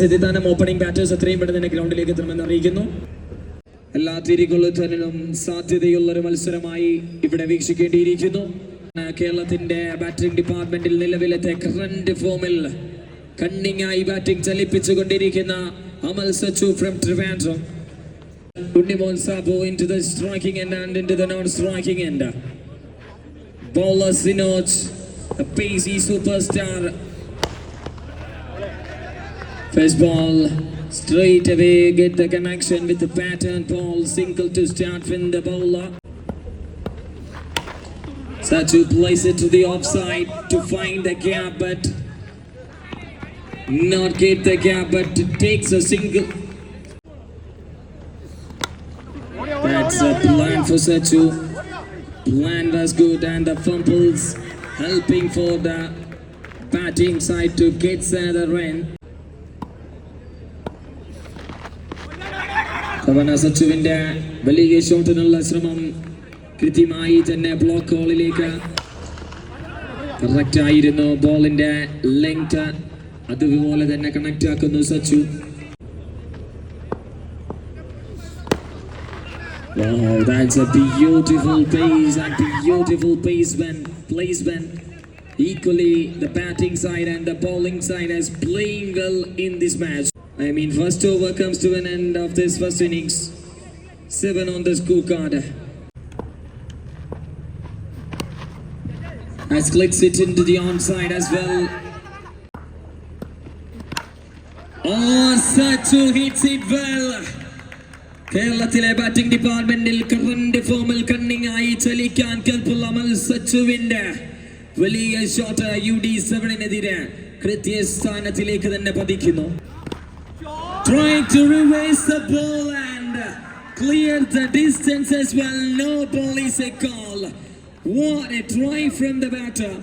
സിദ്ധിത്താനം opening batters എത്രയും പെട്ടെന്ന് തന്നെ ഗ്രൗണ്ടിലേക്ക് എത്തണമെന്ന് അറിയിക്കുന്നു. എല്ലാ തിരികൊള്ളുത്തലിനും സാധ്യതയുള്ള ഒരു മത്സരമായി ഇവിടെ വീക്ഷിക്കേണ്ടിയിരിക്കുന്നു. കേരളത്തിന്റെ ബാറ്റിംഗ് ഡിപ്പാർട്ട്മെന്റിൽ നിലവിലത്തെ കറന്റ് ഫോമിൽ കണ്ണിങ്ങായി batting ചലിപ്പിച്ചുകൊണ്ടിരിക്കുന്ന Amal Sachu from Trivandrum Unnimon Sabu into the striking end and into the non striking end bowler Sinoj pacy super star First ball, straight away get the connection with the pattern ball, single to start from the bowler. Satu plays it to the offside to find the gap, but not get the gap, but takes a single. That's a plan for Satu. Plan was good, and the fumbles helping for the batting side to get the run. തവണ സച്ചുവിന്റെ വലിയ ഷോട്ടിനുള്ള ശ്രമം കൃത്യമായി തന്നെ block ഹോളിലേക്ക് correct ആയിരുന്നു ബോളിന്റെ length അതുപോലെ തന്നെ connect ആക്കുന്നു Sachu Wow, that's a beautiful pace and beautiful placement. Placement. Equally, the batting side and the bowling side is playing well in this match. I mean, first over comes to an end of this first innings. Seven on the scorecard. As clicks it into the onside as well. Oh, Sachu hits it well. കേരളത്തിലെ batting ഡിപ്പാർട്ട്മെന്റിൽ current ഫോമിൽ cunning ആയി ചലിക്കാൻ കൽപ്പുള്ള അമൽ സച്ചുവിന്റെ വലിയ shot U D സെവനിനെതിരെ കൃത്യസ്ഥാനത്തിലേക്ക് തന്നെ പതിക്കുന്നു Trying to reverse the ball and clear the distance as well. No ball is a call. What a try from the batter.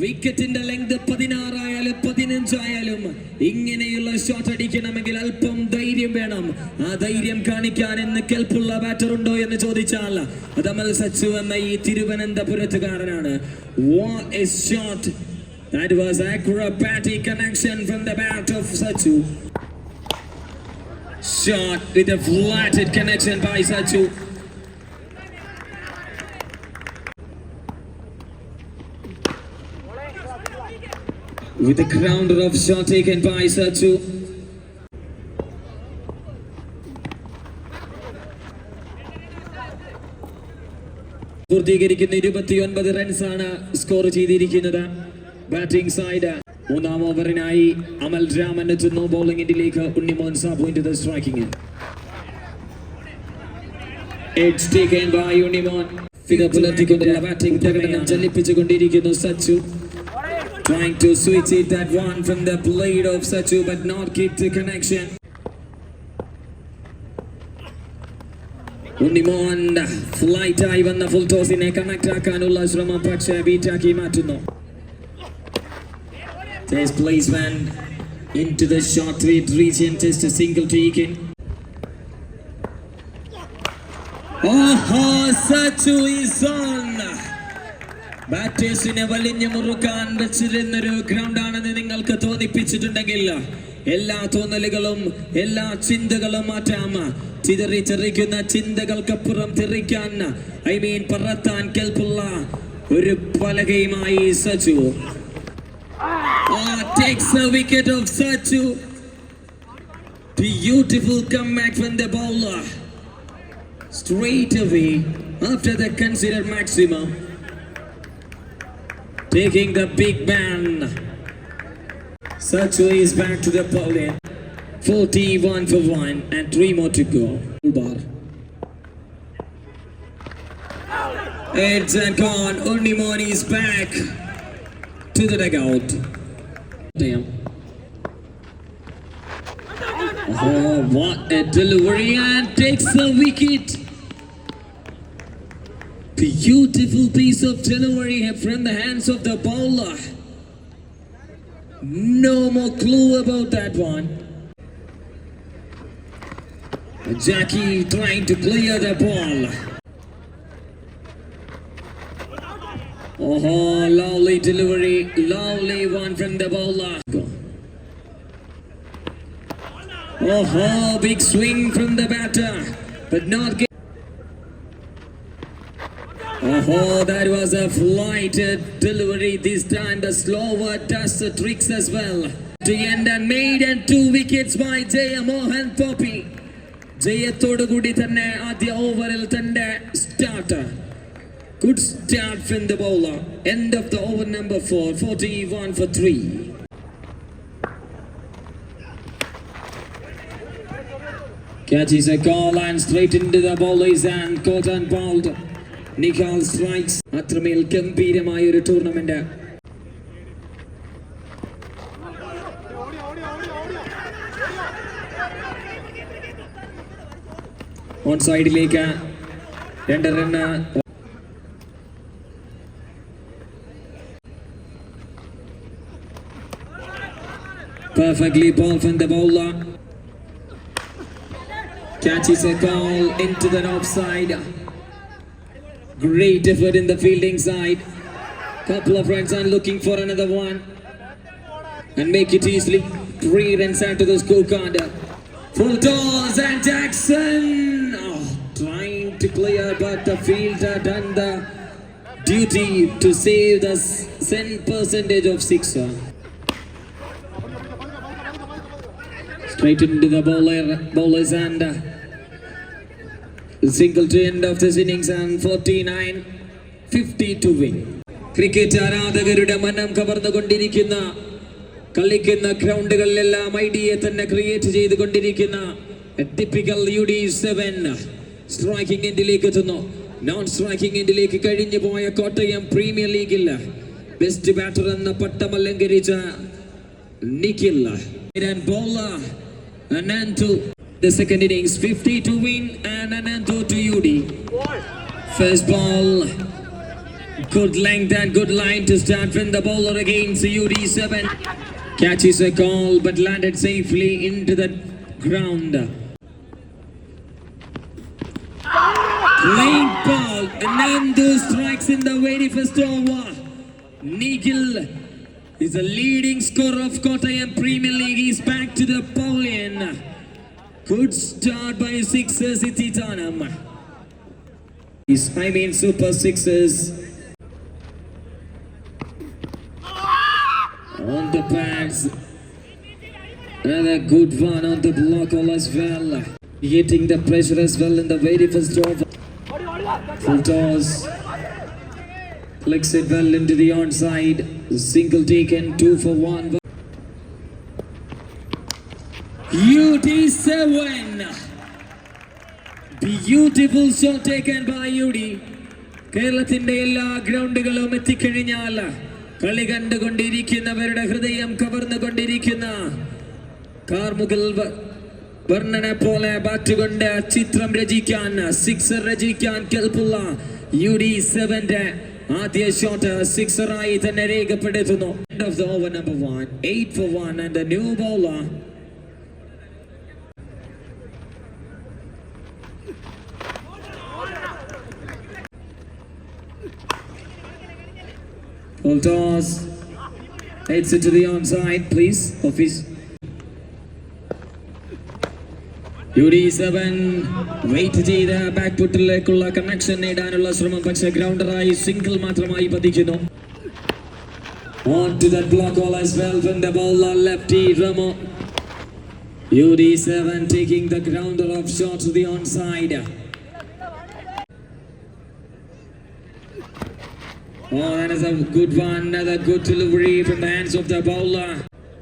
വിക്കറ്റിന്റെ length പതിനാറായാലും പതിനഞ്ചായാലും ഇങ്ങനെയുള്ള ഷോട്ട് അടിക്കണമെങ്കിൽ അല്പം ധൈര്യം വേണം ആ ധൈര്യം കാണിക്കാൻ എന്ന് കെൽപ്പുള്ള ബാറ്റർ ഉണ്ടോ എന്ന് ചോദിച്ചാൽ അത് അമൽ സച്ചു എന്ന ഈ തിരുവനന്തപുരത്തുകാരനാണ് What a shot. That was acrobatic connection from the bat of Sachu. Shot with a flatted connection by Sachu. With a grounder of shot taken by Sachu. പൂർത്തീകരിക്കുന്ന ഇരുപത്തിയൊൻപത് റൺസ് ആണ് സ്കോർ ചെയ്തിരിക്കുന്നത് ബാറ്റിംഗ് സൈഡ് മൂന്നാം ഓവറിനായി അമൽ രാമൻ എത്തുന്നു bowling എൻഡിലേക്ക് Unnimon സാബുവിന്റെ striking striking end. It's Unnimon figure പുലർത്തിക്കൊണ്ടുള്ള batting പ്രകടനം ചലിപ്പിച്ചുകൊണ്ടിരിക്കുന്നു Sachu Trying to switch it that one from the blade of Sachu but not keep the connection. Unnimon flight ആയി വന്ന full ടോസിനെ connect ആക്കാനുള്ള ശ്രമം പക്ഷേ ബീറ്റാക്കി മാറ്റുന്നു Test placement into the short weight region. Just a single taken. Oh, Sachu is on. ബാറ്റേഴ്സിനെ വലിഞ്ഞു മുറുക്കാൻ വെച്ചിരുന്നൊരു ഗ്രൗണ്ടാണെന്ന് നിങ്ങൾക്ക് തോന്നിപ്പിച്ചിട്ടുണ്ടെങ്കിൽ എല്ലാ തോന്നലുകളും എല്ലാ ചിന്തകളും മാറ്റാം ചിതറി ചെറിക്കുന്ന ചിന്തകൾക്കപ്പുറം തെറിക്കാൻ ഐ മീൻ പറത്താൻ കേൾപ്പുള്ള ഒരു പലകയുമായി Oh, takes wicket of Sachu. Beautiful comeback from the bowler. Straight away after the considered maximum. Taking the big man. Sachu is back to the bowling. 41 for 1 and 3 more to go. Bar. It's gone. Unimon is back to the dugout. Damn. Oh, what a delivery and takes the wicket. Beautiful piece of delivery from the hands of the bowler. No more clue about that one. Jackie trying to clear the ball. Oh, lovely delivery. Lovely one from the bowler. Go. Oh, big swing from the batter, but not get. Oh, that was a flighted delivery this time. The slower does the tricks as well. To end and made and two wickets by Jaya Mohan Poppy. ജയത്തോടു കൂടി തന്നെ ആദ്യ ഓവറിൽ തന്റെ start good start from the bowler end of the over number four forty one four three Catches a call and straight into the bowlers and caught and bowled. Nikhal strikes അത്രമേൽ ഗംഭീരമായ ഒരു tournament on സൈഡിലേക്ക് രണ്ട് run Perfectly ball from the bowler. Catches a call into the offside. Great effort in the fielding side. Couple of runs and looking for another one. And make it easily. Three runs into the scorecard. Full toss and Jackson. Oh, trying to clear, but the fielder done the duty to save the send percentage of sixer. Straight into the bowler, bowlers and uh, single to end of this innings and 49 50 to win. Cricket ആരാധകരുടെ മനം കവർന്നുകൊണ്ടിരിക്കുന്ന കളിക്കുന്ന ഗ്രൗണ്ടുകളിലെല്ലാം ഐഡിയെ തന്നെ create ചെയ്തുകൊണ്ടിരിക്കുന്ന typical U D seven striking എൻഡിലേക്ക് എത്തുന്നു non striking എൻഡിലേക്ക് കഴിഞ്ഞു പോയ കോട്ടയം പ്രീമിയർ ലീഗിൽ ബെസ്റ്റ് ബാറ്റർ എന്ന പട്ടം അലങ്കരിച്ച Nikhil bowler Anantu the second innings 50 to win and Anantu to UD first ball good length and good line to start from the bowler against UD7 catches a call but landed safely into the ground. Lane ball Anantu strikes in the very first over. Nigel is the leading scorer of Kottayam Premier League. He's back to the pavilion. Good start by Sixers Ititanam. He's, I mean, super Sixers. On the pads. Another good one on the block all as well. Hitting the pressure as well in the very first over. Full toss. Flicks it well into the onside. Single taken, two for one. UD7. Beautiful shot taken by UD. കേരളത്തിന്റെ എല്ലാ ഗ്രൗണ്ടുകളും എത്തിക്കഴിഞ്ഞാൽ കളി കണ്ടുകൊണ്ടിരിക്കുന്നവരുടെ ഹൃദയം കവർന്നുകൊണ്ടിരിക്കുന്ന കാർമുകൽ വർണനെ പോലെ bat കൊണ്ട് ചിത്രം രചിക്കാൻ sixer രചിക്കാൻ കെൽപ്പുള്ള യു ഡി സെവന്റെ ആദ്യ ഷോട്ട് സിക്സറായി തന്നെ രേഖപ്പെടുത്തുന്നു End of the over number one, eight for one and a new bowler. Full toss. Heads it to the onside, please, office. U D seven wait ചെയ്ത് back ഫുട്ടിലേക്കുള്ള connection നേടാനുള്ള ശ്രമം പക്ഷേ ഗ്രൗണ്ടറായി single മാത്രമായി പതിക്കുന്നു On to that block all as well from the bowler lefty Ramo. UD7 taking the grounder of shot to the onside. Oh, that is a good one. Another good delivery from the hands of the bowler.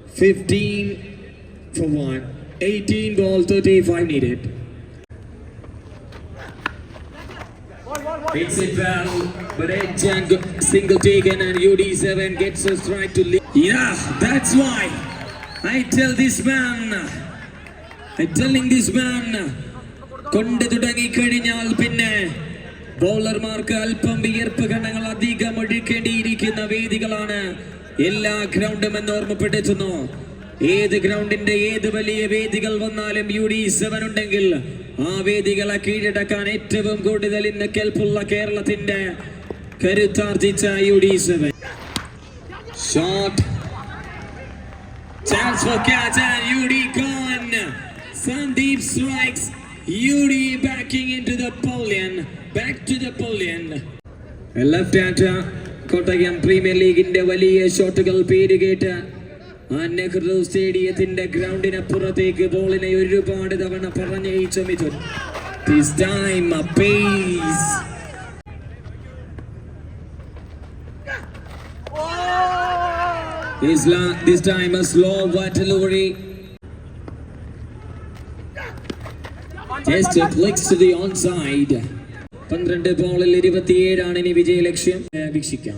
15 for one. 18 ball, 35 needed. Hits it well, but edge and single taken, and UD7 gets a strike to lead. Yeah, that's why I tell this man, I'm telling this man, കൊണ്ട് തുടങ്ങി കഴിഞ്ഞാൽ പിന്നെ ബൗളർമാർക്ക് അല്പം വിയർപ്പ് കണ്ണങ്ങൾ അധികം ഒഴുക്കേണ്ടിയിരിക്കുന്ന വേദികളാണ് എല്ലാ ഗ്രൗണ്ടും എന്ന് ഓർമ്മപ്പെടുത്തുന്നു ഏത് ഗ്രൗണ്ടിന്റെ ഏത് വലിയ വേദികൾ വന്നാലും യു ഡി സെവൻ ഉണ്ടെങ്കിൽ ആ വേദികളെ കീഴടക്കാൻ ഏറ്റവും കൂടുതൽ ഇന്ന് കെൽപ്പുള്ള കേരളത്തിന്റെ കരുത്താർജിച്ച U D seven shot chance for catch and U Sandeep strikes U D backing into the pavilion back to the pavilion left at a Kottayam premier ലീഗിന്റെ വലിയ ഷോട്ടുകൾ പേരുകേറ്റ നെഹ്റു സ്റ്റേഡിയത്തിന്റെ ഗ്രൗണ്ടിനപ്പുറത്തേക്ക് ബോളിനെ ഒരുപാട് തവണ പറഞ്ഞയച്ച Mithun This time a pace. This, time a slow to the. പന്ത്രണ്ട് ബോളിൽ ഇരുപത്തിയേഴാണ് ഇനി വിജയലക്ഷ്യം ലക്ഷ്യം വീക്ഷിക്കാം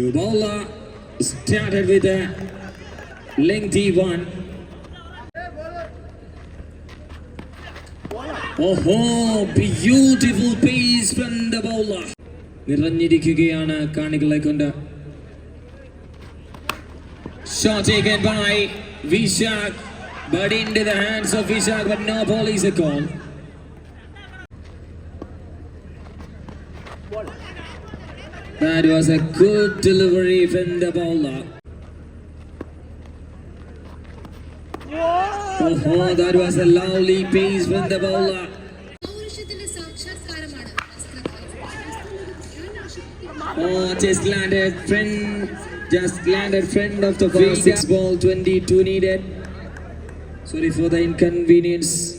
Ubola started with a lengthy one. ഓഹോ beautiful pace from the bowler നിറഞ്ഞിരിക്കുകയാണ് കാണികളെ കൊണ്ട് Shot taken by Vishak, but into the hands of Vishak, but no ball is a call. That was a good delivery from the bowler. Oh, that was a lovely piece from the bowler. Oh, just landed friend, just landed friend of the first six ball, 22 needed. Sorry for the inconvenience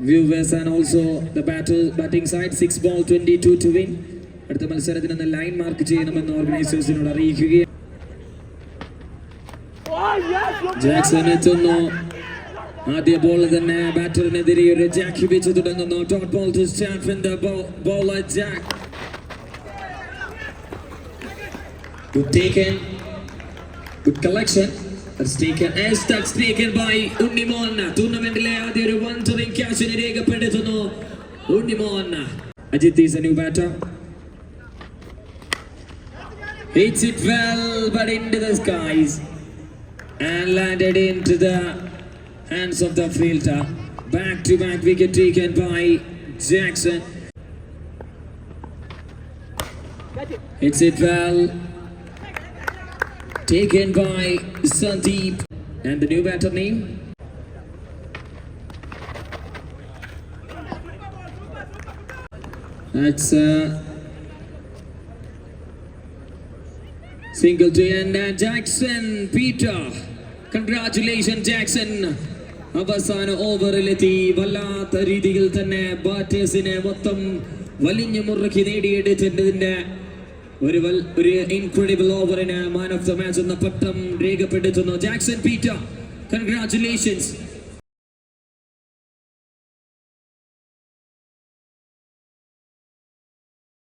viewers and also the battle batting side. Six ball, 22 to win. അടുത്ത മത്സരത്തിന് ഒന്ന് line mark ചെയ്യണമെന്ന് ഓർഗനൈസേഴ്സിനോട് അറിയിക്കുകയാണ് Jackson എത്തുന്നു ആദ്യ ball തന്നെ ബാറ്ററിനെതിരെ ഒരു ജാക്ക് വെച്ച് തുടങ്ങുന്നു dot ball to the bowler Jack Good taken. Good collection. That's taken. As that's taken by Unnimon. ടൂർണമെന്റിലെ ആദ്യ ഒരു വൺ ക്യാച്ചിനെ രേഖപ്പെടുത്തുന്നു Unnimon Ajith is a new batter Hits it well, but into the skies and landed into the hands of the fielder. Back to back wicket taken by Jackson. Hits it well. Taken by Sandeep. And the new batter name? That's uh, And Jackson Peter. Congratulations, Jackson. അവസാന ഓവറിലെത്തി വല്ലാത്ത രീതിയിൽ തന്നെ ബാറ്റേഴ്സിനെ മൊത്തം വലിഞ്ഞു മുറുക്കി നേടിയെടുത്തതിന്റെ ഒരു ഒരു ഇൻക്രെഡിബിൾ ഓവറിന് മാൻ ഓഫ് ദ മാച്ച് എന്ന പട്ടം രേഖപ്പെടുത്തുന്നു ജാക്സൺ പീറ്റർ കൺഗ്രാറ്റുലേഷൻസ്